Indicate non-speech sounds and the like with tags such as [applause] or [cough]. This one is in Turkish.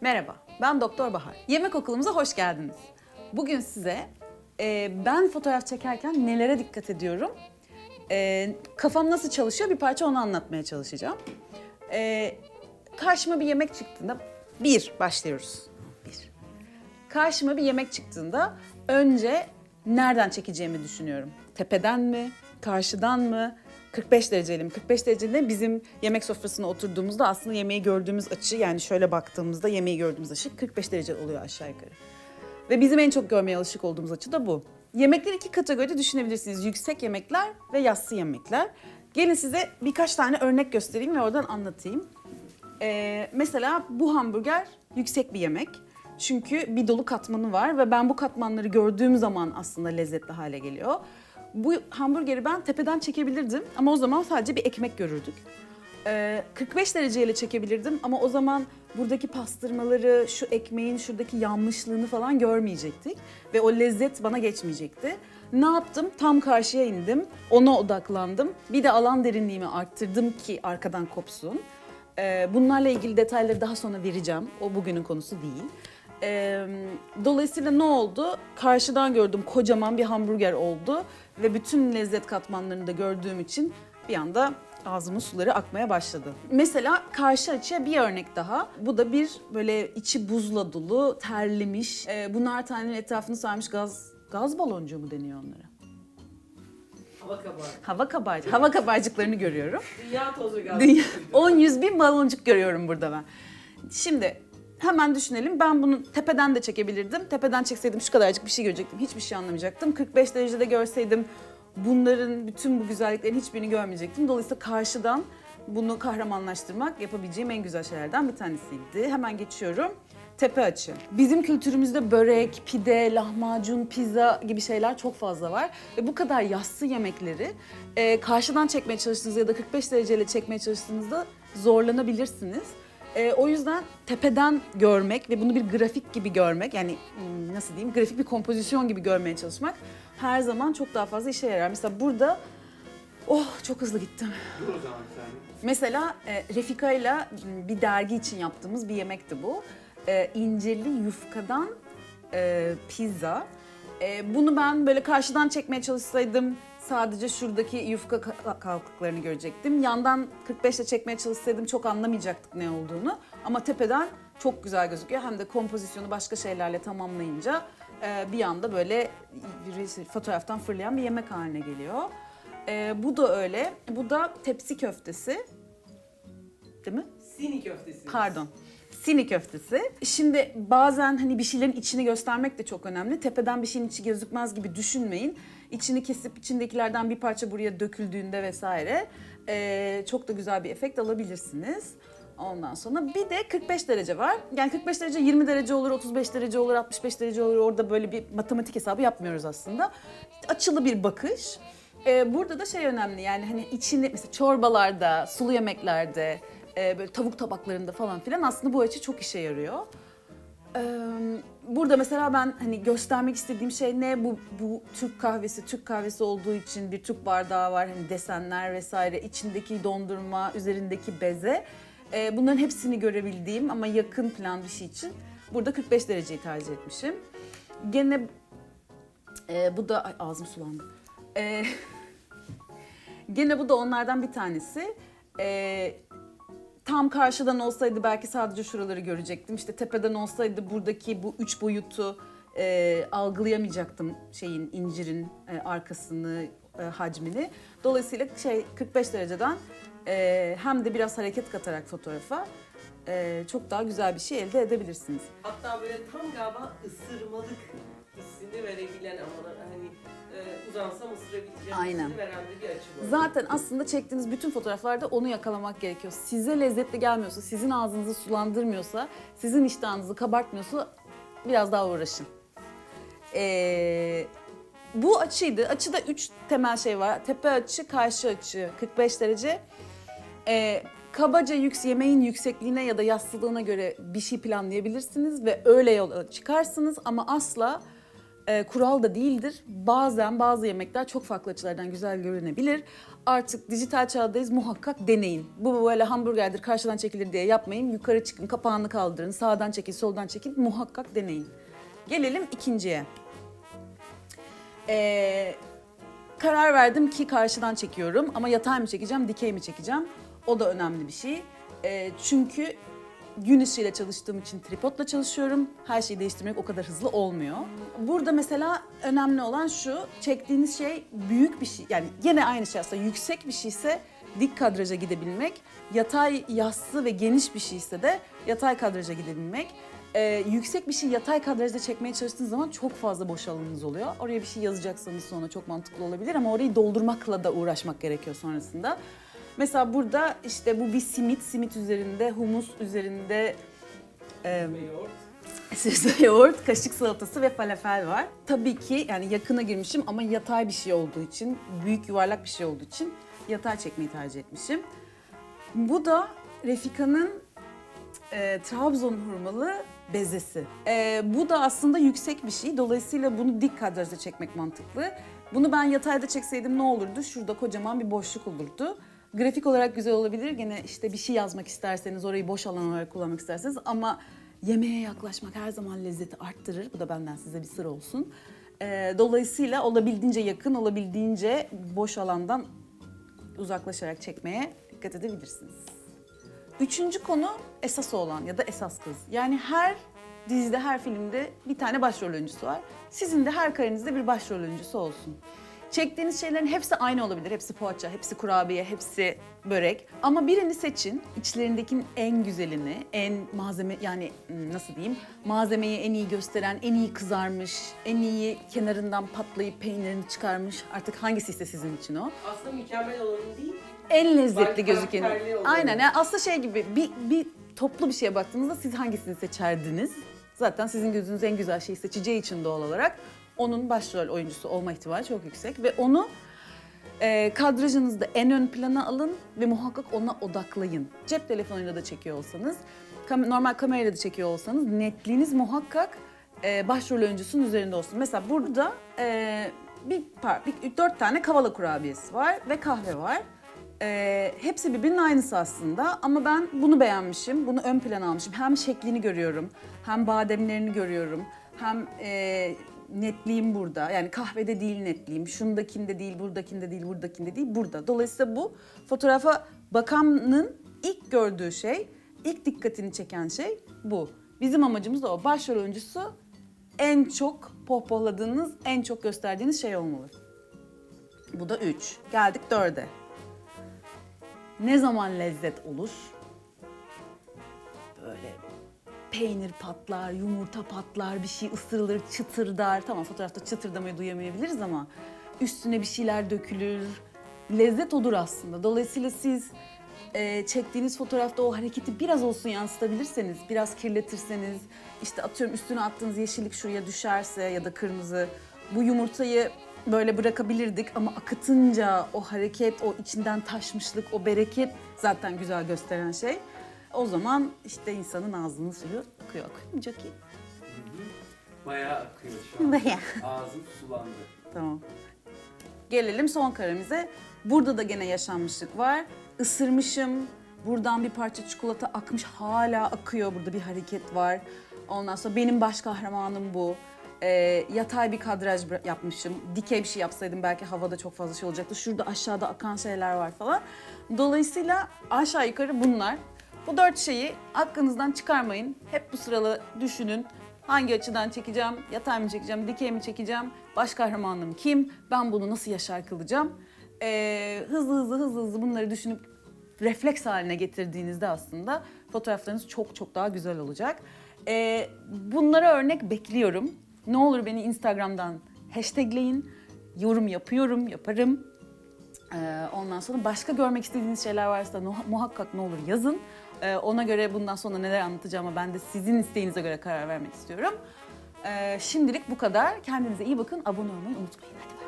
Merhaba, ben Doktor Bahar. Yemek okulumuza hoş geldiniz. Bugün size e, ben fotoğraf çekerken nelere dikkat ediyorum, e, kafam nasıl çalışıyor bir parça onu anlatmaya çalışacağım. E, karşıma bir yemek çıktığında, bir, başlıyoruz. Bir. Karşıma bir yemek çıktığında önce nereden çekeceğimi düşünüyorum. Tepeden mi, karşıdan mı, 45 dereceli mi? 45 dereceli bizim yemek sofrasına oturduğumuzda aslında yemeği gördüğümüz açı yani şöyle baktığımızda yemeği gördüğümüz açı 45 derece oluyor aşağı yukarı. Ve bizim en çok görmeye alışık olduğumuz açı da bu. Yemekleri iki kategoride düşünebilirsiniz. Yüksek yemekler ve yassı yemekler. Gelin size birkaç tane örnek göstereyim ve oradan anlatayım. Ee, mesela bu hamburger yüksek bir yemek. Çünkü bir dolu katmanı var ve ben bu katmanları gördüğüm zaman aslında lezzetli hale geliyor. Bu hamburgeri ben tepeden çekebilirdim ama o zaman sadece bir ekmek görürdük. Ee, 45 dereceyle çekebilirdim ama o zaman buradaki pastırmaları, şu ekmeğin şuradaki yanmışlığını falan görmeyecektik. Ve o lezzet bana geçmeyecekti. Ne yaptım? Tam karşıya indim, ona odaklandım. Bir de alan derinliğimi arttırdım ki arkadan kopsun. Ee, bunlarla ilgili detayları daha sonra vereceğim. O bugünün konusu değil. Ee, dolayısıyla ne oldu? Karşıdan gördüm kocaman bir hamburger oldu ve bütün lezzet katmanlarını da gördüğüm için bir anda ağzımın suları akmaya başladı. Mesela karşı açıya bir örnek daha. Bu da bir böyle içi buzla dolu, terlemiş, e, bunar tanenin etrafını sarmış gaz gaz baloncuğu mu deniyor onlara? Hava kabarı. Hava kabarcık, hava kabarcıklarını görüyorum. Dünya tozu gazı. Dünya, 10 100 bin baloncuk görüyorum burada ben. Şimdi hemen düşünelim. Ben bunu tepeden de çekebilirdim. Tepeden çekseydim şu kadarcık bir şey görecektim. Hiçbir şey anlamayacaktım. 45 derecede görseydim bunların bütün bu güzelliklerin hiçbirini görmeyecektim. Dolayısıyla karşıdan bunu kahramanlaştırmak yapabileceğim en güzel şeylerden bir tanesiydi. Hemen geçiyorum. Tepe açı. Bizim kültürümüzde börek, pide, lahmacun, pizza gibi şeyler çok fazla var. Ve bu kadar yassı yemekleri e, karşıdan çekmeye çalıştığınızda ya da 45 dereceyle çekmeye çalıştığınızda zorlanabilirsiniz. E, o yüzden tepeden görmek ve bunu bir grafik gibi görmek yani hmm, nasıl diyeyim grafik bir kompozisyon gibi görmeye çalışmak her zaman çok daha fazla işe yarar. Mesela burada oh çok hızlı gittim. Dur o zaman bir saniye. Mesela e, Refika ile bir dergi için yaptığımız bir yemekti bu. E, incirli yufkadan e, pizza. E, bunu ben böyle karşıdan çekmeye çalışsaydım sadece şuradaki yufka ka- kalkıklarını görecektim. Yandan 45 ile çekmeye çalışsaydım çok anlamayacaktık ne olduğunu. Ama tepeden çok güzel gözüküyor. Hem de kompozisyonu başka şeylerle tamamlayınca e, bir anda böyle bir fotoğraftan fırlayan bir yemek haline geliyor. E, bu da öyle. Bu da tepsi köftesi. Değil mi? Sini köftesi. Pardon. Sini köftesi. Şimdi bazen hani bir şeylerin içini göstermek de çok önemli. Tepeden bir şeyin içi gözükmez gibi düşünmeyin. İçini kesip içindekilerden bir parça buraya döküldüğünde vesaire eee, çok da güzel bir efekt alabilirsiniz. Ondan sonra bir de 45 derece var. Yani 45 derece 20 derece olur, 35 derece olur, 65 derece olur. Orada böyle bir matematik hesabı yapmıyoruz aslında. Açılı bir bakış. Ee, burada da şey önemli yani hani içini mesela çorbalarda, sulu yemeklerde, e, böyle tavuk tabaklarında falan filan aslında bu açı çok işe yarıyor. Ee, burada mesela ben hani göstermek istediğim şey ne? Bu, bu Türk kahvesi, Türk kahvesi olduğu için bir Türk bardağı var. Hani desenler vesaire, içindeki dondurma, üzerindeki beze. Ee, bunların hepsini görebildiğim ama yakın plan bir şey için burada 45 dereceyi tercih etmişim. Gene e, bu da ay, ağzım sulandı. E, [laughs] gene bu da onlardan bir tanesi. E, tam karşıdan olsaydı belki sadece şuraları görecektim. İşte tepeden olsaydı buradaki bu üç boyutu e, algılayamayacaktım şeyin incirin e, arkasını, e, hacmini. Dolayısıyla şey 45 dereceden e, hem de biraz hareket katarak fotoğrafa e, çok daha güzel bir şey elde edebilirsiniz. Hatta böyle tam galiba ısırmalık hissini verebilen ama hani e, uzansam ısırabileceğim Aynen. veren de bir açı bu. Zaten aslında çektiğiniz bütün fotoğraflarda onu yakalamak gerekiyor. Size lezzetli gelmiyorsa, sizin ağzınızı sulandırmıyorsa, sizin iştahınızı kabartmıyorsa biraz daha uğraşın. Ee, bu açıydı. Açıda üç temel şey var. Tepe açı, karşı açı 45 derece. Ee, kabaca yüks, yemeğin yüksekliğine ya da yassılığına göre bir şey planlayabilirsiniz ve öyle yola çıkarsınız ama asla e, kural da değildir. Bazen bazı yemekler çok farklı açılardan güzel görünebilir. Artık dijital çağdayız muhakkak deneyin. Bu böyle hamburgerdir karşıdan çekilir diye yapmayın. Yukarı çıkın kapağını kaldırın sağdan çekin soldan çekin muhakkak deneyin. Gelelim ikinciye. Ee, karar verdim ki karşıdan çekiyorum ama yatay mı çekeceğim, dikey mi çekeceğim? O da önemli bir şey. Ee, çünkü gün ışığıyla çalıştığım için tripodla çalışıyorum. Her şeyi değiştirmek o kadar hızlı olmuyor. Burada mesela önemli olan şu, çektiğiniz şey büyük bir şey. Yani yine aynı şey aslında yüksek bir şeyse dik kadraja gidebilmek, yatay yassı ve geniş bir şeyse de yatay kadraja gidebilmek. Ee, yüksek bir şey yatay kadrajda çekmeye çalıştığınız zaman çok fazla boş alanınız oluyor. Oraya bir şey yazacaksanız sonra çok mantıklı olabilir ama orayı doldurmakla da uğraşmak gerekiyor sonrasında. Mesela burada işte bu bir simit, simit üzerinde, humus üzerinde e, Ve yoğurt. Kaşık salatası ve falafel var. Tabii ki yani yakına girmişim ama yatay bir şey olduğu için, büyük yuvarlak bir şey olduğu için yatay çekmeyi tercih etmişim. Bu da Refika'nın e, Trabzon hurmalı bezesi. E, bu da aslında yüksek bir şey. Dolayısıyla bunu dik kadrajda çekmek mantıklı. Bunu ben yatayda çekseydim ne olurdu? Şurada kocaman bir boşluk olurdu. Grafik olarak güzel olabilir. Gene işte bir şey yazmak isterseniz, orayı boş alan olarak kullanmak isterseniz ama yemeğe yaklaşmak her zaman lezzeti arttırır. Bu da benden size bir sır olsun. E, dolayısıyla olabildiğince yakın, olabildiğince boş alandan uzaklaşarak çekmeye dikkat edebilirsiniz. Üçüncü konu esas olan ya da esas kız. Yani her dizide, her filmde bir tane başrol oyuncusu var. Sizin de her karenizde bir başrol oyuncusu olsun. Çektiğiniz şeylerin hepsi aynı olabilir. Hepsi poğaça, hepsi kurabiye, hepsi börek. Ama birini seçin. içlerindekinin en güzelini, en malzeme yani hmm, nasıl diyeyim? Malzemeyi en iyi gösteren, en iyi kızarmış, en iyi kenarından patlayıp peynirini çıkarmış. Artık hangisi ise sizin için o Aslında mükemmel olanı değil. en lezzetli gözükeni. Aynen yani aslında şey gibi bir, bir toplu bir şeye baktığınızda siz hangisini seçerdiniz? Zaten sizin gözünüz en güzel şeyi seçeceği için doğal olarak onun başrol oyuncusu olma ihtimali çok yüksek ve onu e, kadrajınızda en ön plana alın ve muhakkak ona odaklayın. Cep telefonuyla da çekiyor olsanız, kam- normal kamerayla da çekiyor olsanız netliğiniz muhakkak e, başrol oyuncusunun üzerinde olsun. Mesela burada e, bir, par, bir dört tane kavala kurabiyesi var ve kahve var. E, hepsi birbirinin aynısı aslında ama ben bunu beğenmişim, bunu ön plana almışım. Hem şeklini görüyorum, hem bademlerini görüyorum, hem e, netliğim burada. Yani kahvede değil netliğim, şundakinde değil, buradakinde değil, buradakinde değil, burada. Dolayısıyla bu fotoğrafa bakanın ilk gördüğü şey, ilk dikkatini çeken şey bu. Bizim amacımız da o. Başrol oyuncusu en çok pohpohladığınız, en çok gösterdiğiniz şey olmalı. Bu da üç. Geldik dörde. Ne zaman lezzet olur? Böyle peynir patlar, yumurta patlar, bir şey ısırılır, çıtırdar. Tamam fotoğrafta çıtırdamayı duyamayabiliriz ama üstüne bir şeyler dökülür. Lezzet odur aslında. Dolayısıyla siz e, çektiğiniz fotoğrafta o hareketi biraz olsun yansıtabilirseniz, biraz kirletirseniz, işte atıyorum üstüne attığınız yeşillik şuraya düşerse ya da kırmızı, bu yumurtayı böyle bırakabilirdik ama akıtınca o hareket, o içinden taşmışlık, o bereket zaten güzel gösteren şey. O zaman işte insanın ağzının suyu akıyor. Akıyor ki? Bayağı akıyor şu an. Bayağı. Ağzım sulandı. Tamam. Gelelim son karemize. Burada da gene yaşanmışlık var. Isırmışım. Buradan bir parça çikolata akmış. Hala akıyor. Burada bir hareket var. Ondan sonra benim baş kahramanım bu. Ee, yatay bir kadraj yapmışım. Dikey bir şey yapsaydım belki havada çok fazla şey olacaktı. Şurada aşağıda akan şeyler var falan. Dolayısıyla aşağı yukarı bunlar. Bu dört şeyi aklınızdan çıkarmayın. Hep bu sıralı düşünün. Hangi açıdan çekeceğim, yatay mı çekeceğim, dikey mi çekeceğim, baş kahramanım kim, ben bunu nasıl yaşar kılacağım. Ee, hızlı hızlı hızlı hızlı bunları düşünüp refleks haline getirdiğinizde aslında fotoğraflarınız çok çok daha güzel olacak. Ee, bunlara örnek bekliyorum. Ne olur beni Instagram'dan hashtagleyin, yorum yapıyorum, yaparım. Ee, ondan sonra başka görmek istediğiniz şeyler varsa muhakkak ne olur yazın. Ee, ona göre bundan sonra neler anlatacağıma ben de sizin isteğinize göre karar vermek istiyorum. Ee, şimdilik bu kadar. Kendinize iyi bakın. Abone olmayı unutmayın. Hadi.